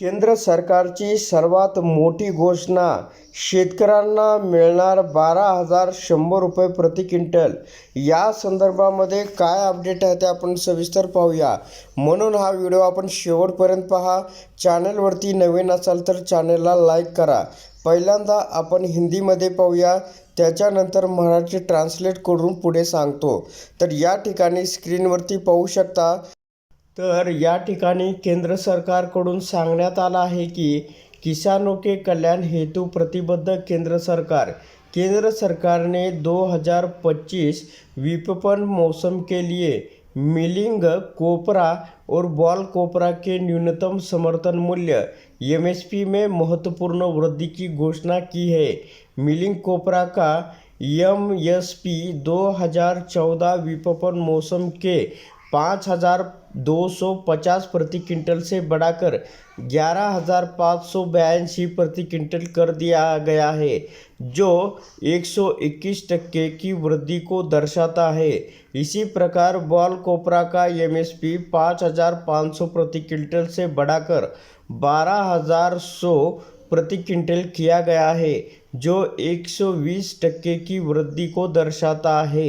केंद्र सरकारची सर्वात मोठी घोषणा शेतकऱ्यांना मिळणार बारा हजार शंभर रुपये प्रति क्विंटल. या संदर्भामध्ये काय अपडेट आहे ते आपण सविस्तर पाहूया. म्हणून हा व्हिडिओ आपण शेवटपर्यंत पहा. चॅनलवरती नवीन असाल तर चॅनलला लाईक करा. पहिल्यांदा आपण हिंदीमध्ये पाहूया. त्याच्यानंतर मराठी ट्रान्सलेट करून पुढे सांगतो. तर या ठिकाणी स्क्रीनवरती पाहू शकता. तर या ठिकाणी केंद्र सरकारकडून सांगण्यात आलं आहे की किसानों के कल्याण हेतु प्रतिबद्ध केंद्र सरकार. केंद्र सरकार ने 2025 विपणन मौसम के लिए मिलिंग कोपरा और बॉल कोपरा के न्यूनतम समर्थन मूल्य एमएसपी में महत्वपूर्ण वृद्धि की घोषणा की है। मिलिंग कोपरा का एम एस पी दो हज़ार चौदह विपणन मौसम के पाँच हज़ार दो सौ पचास प्रति क्विंटल से बढ़ाकर ग्यारह हज़ार पाँच सौ बयासी प्रति क्विंटल कर दिया गया है, जो एक सौ इक्कीस टक्के की वृद्धि को दर्शाता है। इसी प्रकार बॉल कोपरा का एम एस पी पाँच हज़ार पाँच सौ प्रति क्विंटल से बढ़ाकर बारह हज़ार सौ प्रति क्विंटल किया गया है, जो 120 टक्के की वृद्धि को दर्शाता आहे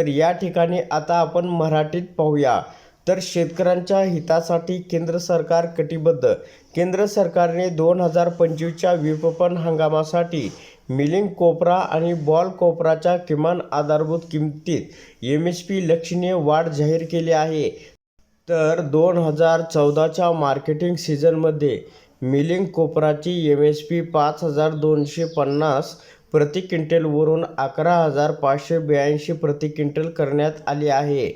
तर या ठिकाणी आता आपण मराठीत पाहूया. तर शेतकऱ्यांच्या हितासाठी केंद्र सरकार कटिबद्ध. केंद्र सरकारने दोन हजार पंचवीसच्या विपणन हंगामासाठी मिलिंग कोपरा आणि बॉल कोपराच्या किमान आधारभूत किमतीत एम एस पी लक्षणीय वाढ जाहीर केली आहे. तर दोन हजार चौदाच्या मार्केटिंग सीझनमध्ये मिलिंग कोपराची एम एस पी पाच हजार दोनशे पन्नास प्रति क्विंटलवरून अकरा हजार पाचशे ब्याऐंशी प्रति क्विंटल करण्यात आली आहे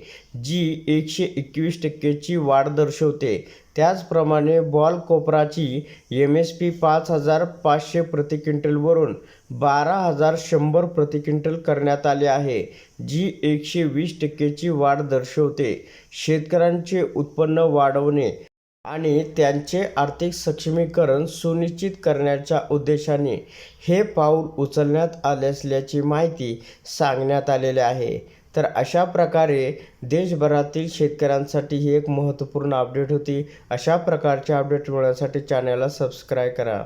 जी एकशे एकवीस टक्केची वाढ दर्शवते. त्याचप्रमाणे बॉल कोपराची एम एस पी पाच हजार पाचशे प्रति क्विंटलवरून बारा हजार शंभर प्रति क्विंटल करण्यात आले आहे जी एकशे वीस टक्केची वाढ दर्शवते. शेतकऱ्यांचे उत्पन्न वाढवणे आणि त्यांचे आर्थिक सक्षमीकरण सुनिश्चित करण्याच्या उद्देशाने हे पाऊल उचलण्यात आले असल्याची माहिती सांगण्यात आलेली आहे. तर अशा प्रकारे देशभरातील शेतकऱ्यांसाठी ही एक महत्त्वपूर्ण अपडेट होती. अशा प्रकारचे अपडेट मिळवण्यासाठी चॅनलला सबस्क्राईब करा.